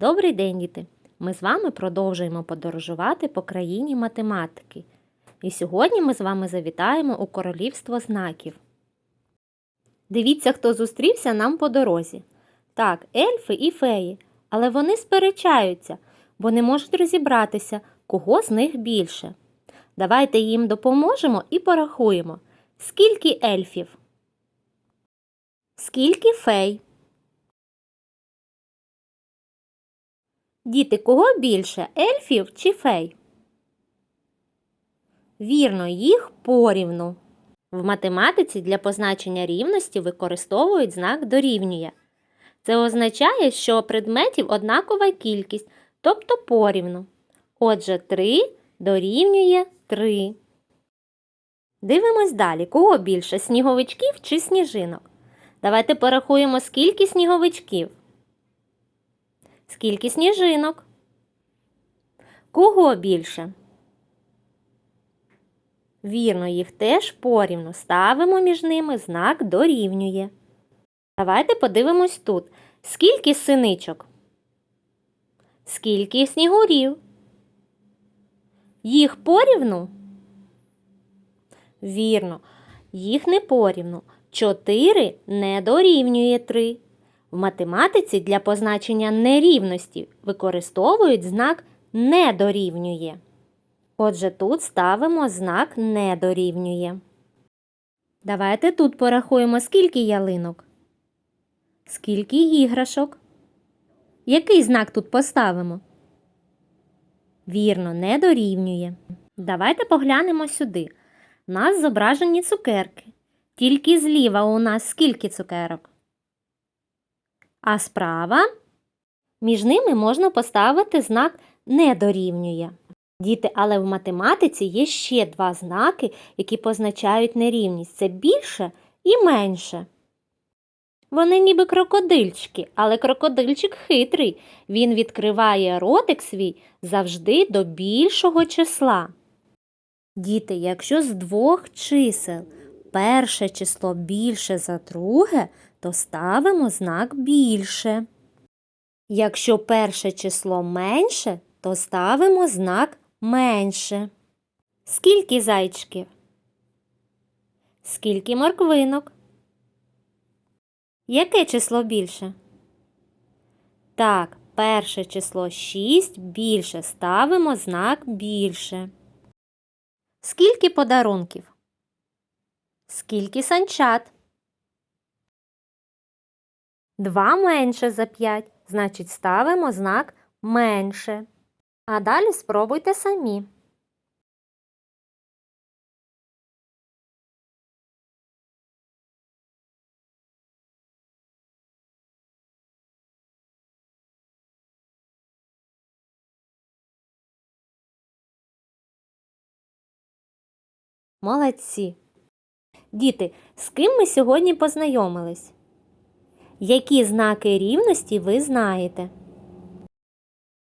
Добрий день, діти! Ми з вами продовжуємо подорожувати по країні математики. І сьогодні ми з вами завітаємо у королівство знаків. Дивіться, хто зустрівся нам по дорозі. Так, ельфи і феї, але вони сперечаються, бо не можуть розібратися, кого з них більше. Давайте їм допоможемо і порахуємо, скільки ельфів, скільки фей. Діти, кого більше ельфів чи фей? Вірно, їх порівну. В математиці для позначення рівності використовують знак дорівнює. Це означає, що предметів однакова кількість, тобто порівну. Отже, 3 дорівнює 3. Дивимось далі. Кого більше сніговичків чи сніжинок? Давайте порахуємо, скільки сніговичків. Скільки сніжинок? Кого більше? Вірно, їх теж порівну. Ставимо між ними знак дорівнює. Давайте подивимось тут. Скільки синичок? Скільки снігурів? Їх порівну? Вірно, їх не порівну. Чотири не дорівнює три. В математиці для позначення нерівності використовують знак не дорівнює. Отже, тут ставимо знак не дорівнює. Давайте тут порахуємо, скільки ялинок. Скільки іграшок. Який знак тут поставимо? Вірно, не дорівнює. Давайте поглянемо сюди. У нас зображені цукерки. Тільки зліва у нас скільки цукерок? А справа між ними можна поставити знак не дорівнює. Діти, але в математиці є ще два знаки, які позначають нерівність це більше і менше. Вони ніби крокодильчики, але крокодильчик хитрий. Він відкриває ротик свій завжди до більшого числа. Діти, якщо з двох чисел перше число більше за друге, то ставимо знак більше. Якщо перше число менше, то ставимо знак менше. Скільки зайчиків? Скільки морквинок? Яке число більше? Так, перше число 6 більше. Ставимо знак більше. Скільки подарунків? Скільки санчат? Два менше за 5, значить ставимо знак менше. А далі спробуйте самі. Молодці. Діти, з ким ми сьогодні познайомились? Які знаки рівності ви знаєте?